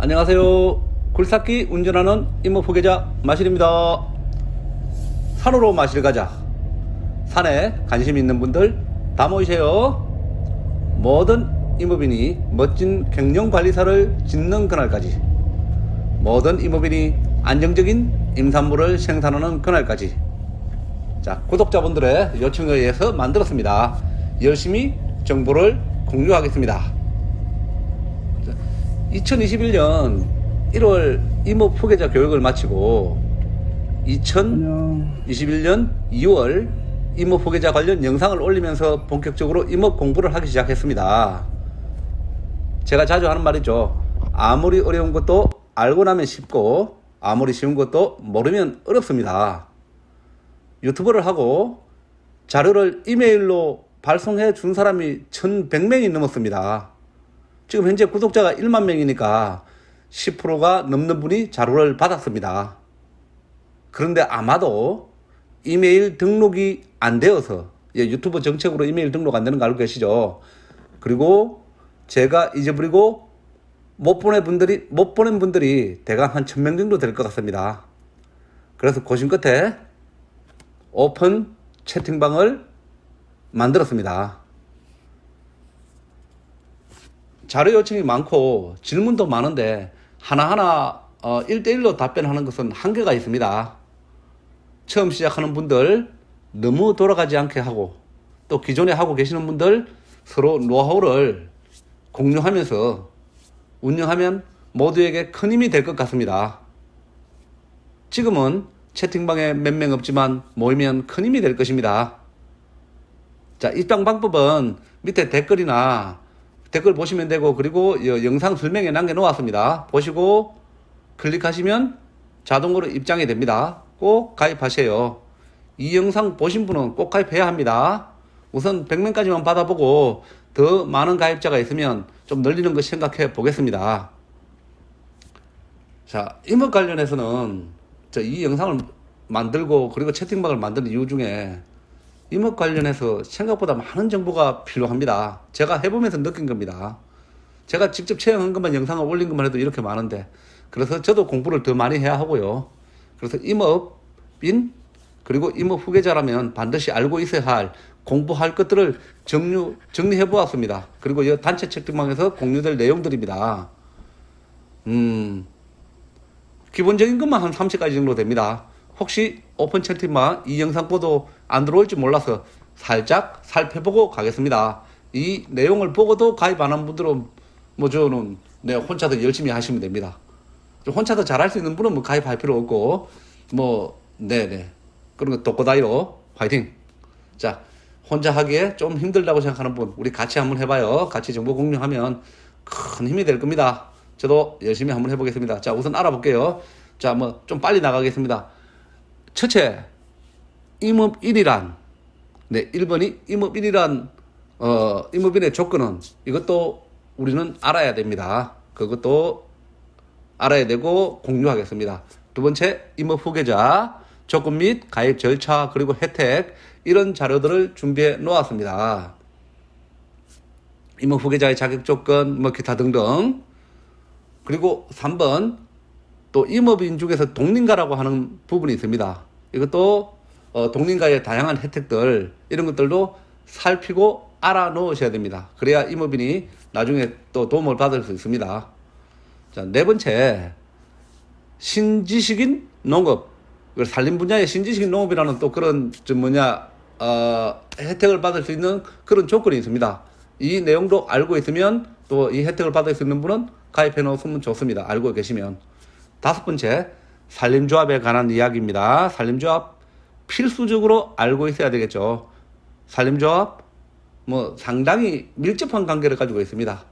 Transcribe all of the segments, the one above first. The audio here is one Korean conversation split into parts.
안녕하세요. 굴삭기 운전하는 임모 포계자 마실입니다. 산으로 마실 가자. 산에 관심 있는 분들 다 모이세요. 모든 임업인이 멋진 경영관리사를 짓는 그날까지 모든 임업인이 안정적인 임산물을 생산하는 그날까지 자 구독자분들의 요청에 의해서 만들었습니다. 열심히 정보를 공유하겠습니다. 2021년 1월 임업 포계자 교육을 마치고 2021년 2월 임업 포계자 관련 영상을 올리면서 본격적으로 임업 공부를 하기 시작했습니다. 제가 자주 하는 말이죠. 아무리 어려운 것도 알고 나면 쉽고 아무리 쉬운 것도 모르면 어렵습니다. 유튜브를 하고 자료를 이메일로 발송해 준 사람이 1100명이 넘었습니다. 지금 현재 구독자가 1만 명이니까 10%가 넘는 분이 자료를 받았습니다. 그런데 아마도 이메일 등록이 안 되어서 예, 유튜브 정책으로 이메일 등록 안 되는 거 알고 계시죠? 그리고 제가 잊어버리고 못 보낸 분들이 못 보낸 분들이 대강 한 1000명 정도 될 것 같습니다. 그래서 고심 끝에 오픈 채팅방을 만들었습니다. 자료 요청이 많고 질문도 많은데 하나하나 어, 1대1로 답변하는 것은 한계가 있습니다. 처음 시작하는 분들 너무 돌아가지 않게 하고 또 기존에 하고 계시는 분들 서로 노하우를 공유하면서 운영하면 모두에게 큰 힘이 될 것 같습니다. 지금은 채팅방에 몇 명 없지만 모이면 큰 힘이 될 것입니다. 자, 입장 방법은 밑에 댓글이나 댓글 보시면 되고 그리고 여- 영상 설명에 남겨 놓았습니다. 보시고 클릭하시면 자동으로 입장이 됩니다. 꼭 가입하세요. 이 영상 보신 분은 꼭 가입해야 합니다. 우선 100명까지만 받아보고 더 많은 가입자가 있으면 좀 늘리는 거 생각해 보겠습니다. 자, 임업 관련해서는 저이 영상을 만들고 그리고 채팅방을 만드는 이유 중에 임업 관련해서 생각보다 많은 정보가 필요합니다. 제가 해보면서 느낀 겁니다. 제가 직접 체험한 것만 영상을 올린 것만 해도 이렇게 많은데 그래서 저도 공부를 더 많이 해야 하고요. 그래서 임업인 그리고 임업 후계자라면 반드시 알고 있어야 할 공부할 것들을 정리, 정리해 보았습니다. 그리고 이 단체 채팅방에서 공유될 내용들입니다. 음, 기본적인 것만 한 30가지 정도 됩니다. 혹시 오픈 채팅방 이 영상 보도 안 들어올지 몰라서 살짝 살펴보고 가겠습니다. 이 내용을 보고도 가입 안 한 분들은 뭐 저는 네, 혼자서 열심히 하시면 됩니다. 좀 혼자서 잘할 수 있는 분은 뭐 가입할 필요 없고 뭐 네네 그런 거 독고다이로 화이팅. 자 혼자 하기에 좀 힘들다고 생각하는 분 우리 같이 한번 해봐요. 같이 정보 공유하면 큰 힘이 될 겁니다. 저도 열심히 한번 해보겠습니다. 자 우선 알아볼게요. 자 뭐 좀 빨리 나가겠습니다. 첫째 임업일이란 네 1번이 임업일이란 어 임업인의 조건은 이것도 우리는 알아야 됩니다. 그것도 알아야 되고 공유하겠습니다. 두 번째 임업 후계자 조건 및 가입 절차 그리고 혜택 이런 자료들을 준비해 놓았습니다. 임업 후계자의 자격 조건 뭐 기타 등등 그리고 3번 또 임업인 중에서 독립가라고 하는 부분이 있습니다. 이것도 어, 독립가의 다양한 혜택들 이런 것들도 살피고 알아 놓으셔야 됩니다. 그래야 임업인이 나중에 또 도움을 받을 수 있습니다. 자, 네 번째 신지식인 농업 그 산림 분야의 신지식인 농업이라는 또 그런 좀 뭐냐 어, 혜택을 받을 수 있는 그런 조건이 있습니다. 이 내용도 알고 있으면 또 이 혜택을 받을 수 있는 분은 가입해 놓으면 좋습니다. 알고 계시면 다섯 번째 산림조합에 관한 이야기입니다. 산림조합 필수적으로 알고 있어야 되겠죠. 산림조합 뭐 상당히 밀접한 관계를 가지고 있습니다.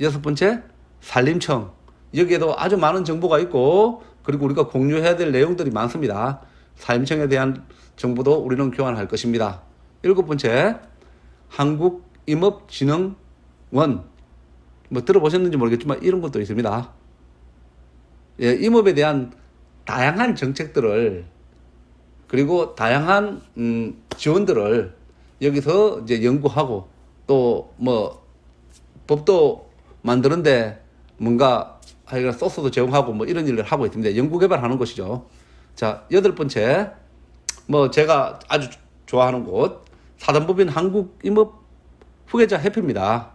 여섯 번째 산림청 여기에도 아주 많은 정보가 있고 그리고 우리가 공유해야 될 내용들이 많습니다. 산림청에 대한 정보도 우리는 교환할 것입니다. 일곱 번째 한국임업진흥원 뭐 들어보셨는지 모르겠지만 이런 것도 있습니다. 예, 임업에 대한 다양한 정책들을 그리고 다양한 음, 지원들을 여기서 이제 연구하고 또 뭐 법도 만드는데 뭔가 하여간 소스도 제공하고 뭐 이런 일을 하고 있습니다. 연구 개발하는 곳이죠. 자, 여덟 번째. 뭐 제가 아주 좋아하는 곳 사단법인 한국 임업 후계자 협회입니다.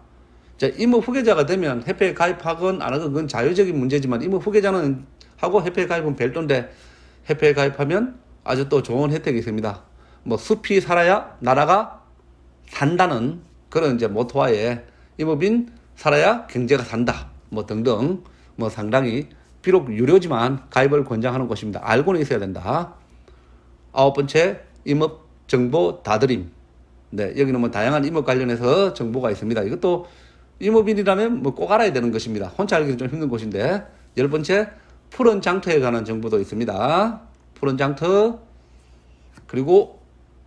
자, 임업 후계자가 되면 협회에 가입하건 안 하건 그건 자유적인 문제지만 임업 후계자는 하고 협회에 가입은 별도인데 협회에 가입하면 아주 또 좋은 혜택이 있습니다. 뭐 숲이 살아야 나라가 산다는 그런 이제 모토하에 임업인 살아야 경제가 산다. 뭐 등등 뭐 상당히 비록 유료지만 가입을 권장하는 곳입니다. 알고는 있어야 된다. 아홉 번째 임업 정보 다드림. 네, 여기는 뭐 다양한 임업 관련해서 정보가 있습니다. 이것도 임업인이라면 뭐 꼭 알아야 되는 것입니다. 혼자 알기는 좀 힘든 곳인데. 열 번째 푸른 장터에 관한 정보도 있습니다. 푸른 장터 그리고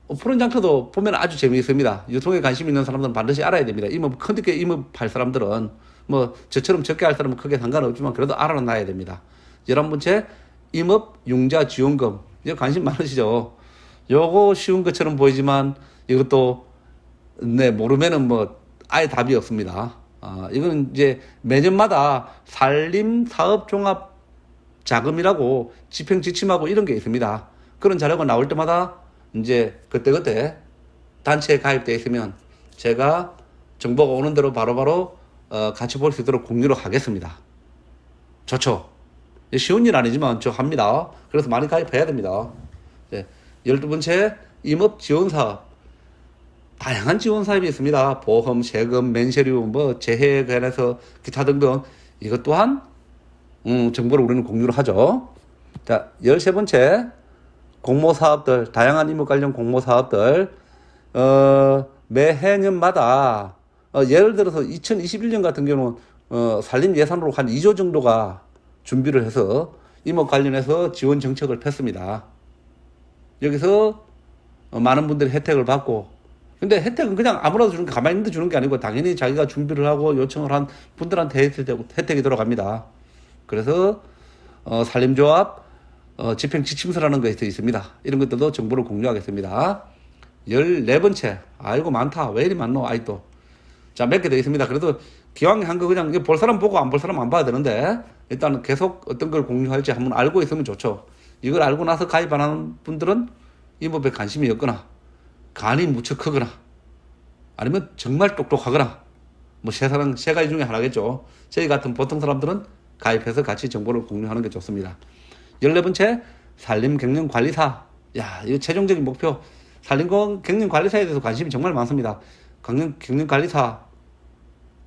어, 푸른 장터도 보면 아주 재미있습니다. 유통에 관심 있는 사람들은 반드시 알아야 됩니다. 임업 크게 임업할 사람들은 뭐 저처럼 적게 할 사람은 크게 상관없지만 그래도 알아놔야 됩니다. 열한 번째 임업 융자 지원금 이거 관심 많으시죠? 요거 쉬운 것처럼 보이지만 이것도 네 모르면은 뭐 아예 답이 없습니다. 아 이거는 이제 매년마다 산림 사업 종합 자금이라고 집행 지침하고 이런 게 있습니다. 그런 자료가 나올 때마다 이제 그때그때 단체에 가입되어 있으면 제가 정보가 오는 대로 바로바로 어, 같이 볼 수 있도록 공유를 하겠습니다. 좋죠. 쉬운 일 아니지만 저 합니다. 그래서 많이 가입해야 됩니다. 네. 열두 번째, 임업 지원 사업. 다양한 지원 사업이 있습니다. 보험, 세금, 면세류, 뭐, 재해에 관해서 기타 등등. 이것 또한, 음, 정보를 우리는 공유를 하죠. 자, 열세 번째, 공모 사업들, 다양한 임업 관련 공모 사업들, 어, 매해년마다, 어, 예를 들어서 2021년 같은 경우는, 어, 산림 예산으로 한 2조 정도가 준비를 해서 임업 관련해서 지원 정책을 폈습니다. 여기서 어, 많은 분들이 혜택을 받고 근데 혜택은 그냥 아무나 주는 게 가만히 있는데 주는 게 아니고 당연히 자기가 준비를 하고 요청을 한 분들한테 혜택이 들어갑니다. 그래서 어, 산림조합 어, 집행 지침서라는 것이 있습니다. 이런 것들도 정보를 공유하겠습니다. 14번째. 아이고 많다. 왜 이리 많노 아이도. 자, 몇개더 있습니다. 그래도 기왕에 한거 그냥 볼 사람 보고 안 볼 사람 안 봐야 되는데 일단 계속 어떤 걸 공유할지 한번 알고 있으면 좋죠. 이걸 알고 나서 가입 안 하는 분들은 이 법에 관심이 없거나 간이 무척 크거나 아니면 정말 똑똑하거나 뭐 세 사람 세 가지 중에 하나겠죠. 저희 같은 보통 사람들은 가입해서 같이 정보를 공유하는 게 좋습니다. 열네 번째 산림 경영 관리사. 야, 이거 최종적인 목표. 산림 경영 관리사에 대해서 관심이 정말 많습니다. 경영 경영 관리사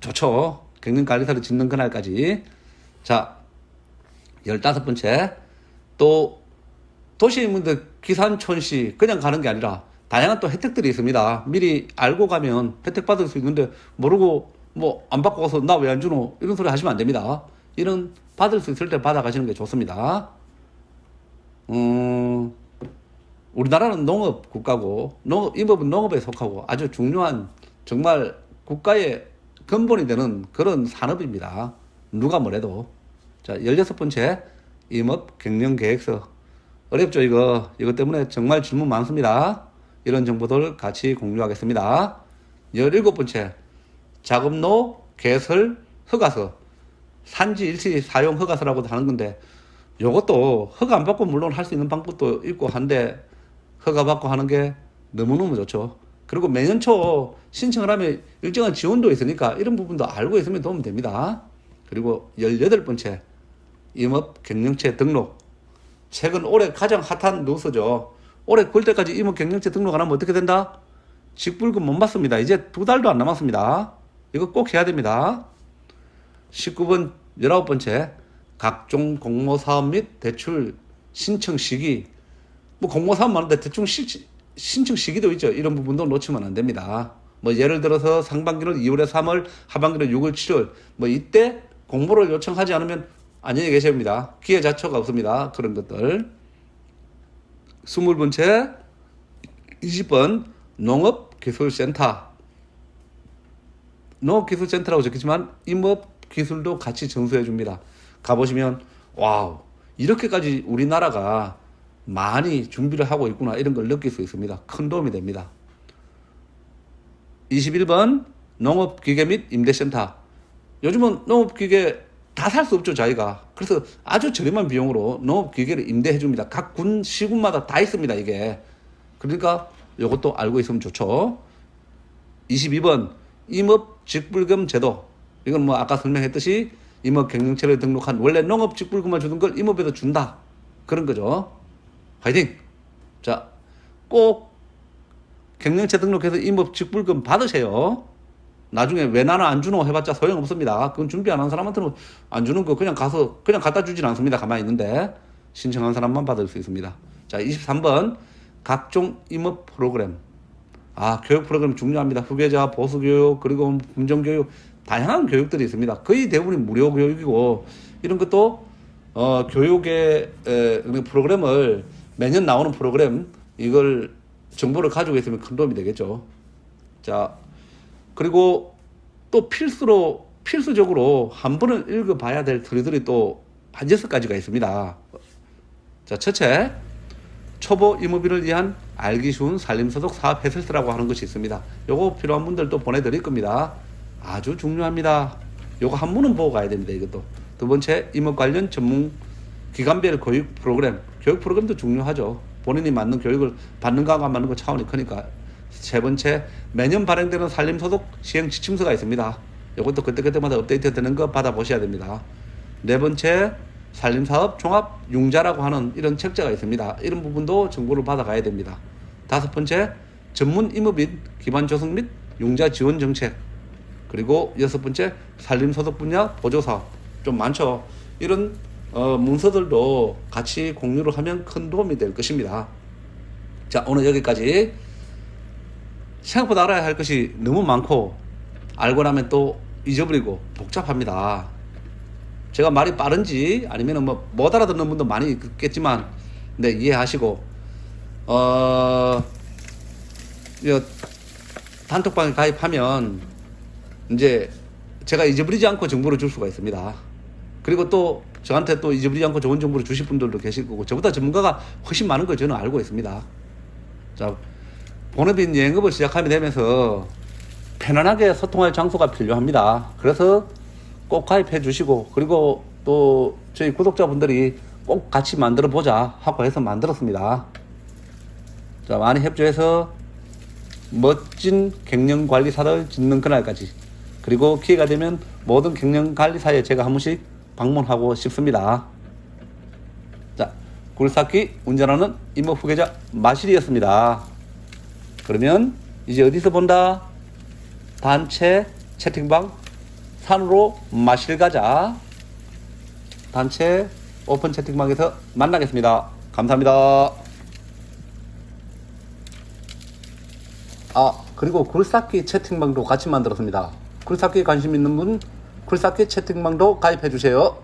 좋죠. 경영 관리사를 짓는 그날까지. 자, 열다섯 번째 또 도시인분들 기산촌시 그냥 가는 게 아니라 다양한 또 혜택들이 있습니다. 미리 알고 가면 혜택 받을 수 있는데 모르고 뭐 안 받고 가서 나 왜 안 주노 이런 소리 하시면 안 됩니다. 이런 받을 수 있을 때 받아 가시는 게 좋습니다. 음, 우리나라는 농업 국가고 농업 임업은 농업에 속하고 아주 중요한 정말 국가의 근본이 되는 그런 산업입니다. 누가 뭐래도 자, 16번째 임업 경영 계획서 어렵죠, 이거. 이것 때문에 정말 질문 많습니다. 이런 정보들 같이 공유하겠습니다. 17번째, 자금로 개설 허가서. 산지 일시 사용 허가서라고도 하는 건데, 요것도 허가 안 받고 물론 할 수 있는 방법도 있고 한데, 허가 받고 하는 게 너무너무 좋죠. 그리고 매년 초 신청을 하면 일정한 지원도 있으니까 이런 부분도 알고 있으면 도움 됩니다. 그리고 18번째, 임업 경영체 등록. 최근 올해 가장 핫한 뉴스죠. 올해 9월 때까지 임업 경영체 등록 안 하면 어떻게 된다? 직불금 못 받습니다. 이제 두 달도 안 남았습니다. 이거 꼭 해야 됩니다. 19번, 19번째, 각종 공모 사업 및 대출 신청 시기. 뭐 공모 사업 많은데 대충 시, 신청 시기도 있죠. 이런 부분도 놓치면 안 됩니다. 뭐 예를 들어서 상반기는 2월에 3월, 하반기는 6월, 7월. 뭐 이때 공모를 요청하지 않으면 안녕히 계셔야 합니다. 기회 자체가 없습니다. 그런 것들. 20번째, 20번 농업기술센터. 농업기술센터라고 적혔지만 임업 기술도 같이 전수해 줍니다. 가보시면 와우 이렇게까지 우리나라가 많이 준비를 하고 있구나 이런 걸 느낄 수 있습니다. 큰 도움이 됩니다. 21번 농업기계 및 임대센터. 요즘은 농업기계 다 살 수 없죠 자기가 그래서 아주 저렴한 비용으로 농업 기계를 임대해 줍니다 각 군 시군마다 다 있습니다 이게 그러니까 이것도 알고 있으면 좋죠 22번 임업 직불금 제도 이건 뭐 아까 설명했듯이 임업 경영체를 등록한 원래 농업 직불금만 주는 걸 임업에도 준다 그런 거죠 화이팅 자 꼭 경영체 등록해서 임업 직불금 받으세요 나중에 왜 나는 안 주노 해봤자 소용없습니다. 그건 준비 안 한 사람한테는 안 주는 거 그냥 가서 그냥 갖다 주진 않습니다. 가만히 있는데 신청한 사람만 받을 수 있습니다. 자, 23번 각종 임업 프로그램. 아, 교육 프로그램 중요합니다. 후계자, 보수 교육, 그리고 품종 교육 다양한 교육들이 있습니다. 거의 대부분이 무료 교육이고 이런 것도 어, 교육의 에, 그 프로그램을 매년 나오는 프로그램 이걸 정보를 가지고 있으면 큰 도움이 되겠죠. 자, 그리고 또 필수로 필수적으로 한 번은 읽어봐야 될 틀들이 또한 여섯 가지가 있습니다. 자, 첫째, 초보 임업인을 위한 알기 쉬운 산림소득 사업 해설서라고 하는 것이 있습니다. 요거 필요한 분들 또 보내드릴 겁니다. 아주 중요합니다. 요거 한 문은 보고 가야 됩니다. 이것도 두 번째, 임업 관련 전문 기관별 교육 프로그램, 교육 프로그램도 중요하죠. 본인이 맞는 교육을 받는가가 안 받는 거 차원이 크니까 세 번째, 매년 발행되는 산림소득 시행 지침서가 있습니다. 이것도 그때그때마다 업데이트 되는 거 받아보셔야 됩니다. 네 번째, 산림사업 종합 융자라고 하는 이런 책자가 있습니다. 이런 부분도 정보를 받아가야 됩니다. 다섯 번째, 전문 임업인 기반 조성 및 융자 지원 정책. 그리고 여섯 번째, 산림 소득 분야 보조 사업. 좀 많죠. 이런 어, 문서들도 같이 공유를 하면 큰 도움이 될 것입니다. 자, 오늘 여기까지 생각보다 알아야 할 것이 너무 많고 알고 나면 또 잊어버리고 복잡합니다. 제가 말이 빠른지 아니면 뭐못 알아듣는 분도 많이 있겠지만 네 이해하시고 어 단톡방에 가입하면 이제 제가 잊어버리지 않고 정보를 줄 수가 있습니다. 그리고 또 저한테 또 잊어버리지 않고 좋은 정보를 주실 분들도 계실 거고 저보다 전문가가 훨씬 많은 걸 저는 알고 있습니다. 자 본업인 영업을 시작하게 되면서 편안하게 소통할 장소가 필요합니다. 그래서 꼭 가입해 주시고 그리고 또 저희 구독자분들이 꼭 같이 만들어 보자 하고 해서 만들었습니다. 자 많이 협조해서 멋진 경영 관리사를 짓는 그날까지 그리고 기회가 되면 모든 경영 관리사에 제가 한 번씩 방문하고 싶습니다. 자 굴삭기 운전하는 임업 후계자 마실이었습니다. 그러면 이제 어디서 본다? 단체 채팅방 산으로 마실 가자. 단체 오픈 채팅방에서 만나겠습니다. 감사합니다. 아, 그리고 굴삭기 채팅방도 같이 만들었습니다. 굴삭기 관심 있는 분 굴삭기 채팅방도 가입해 주세요.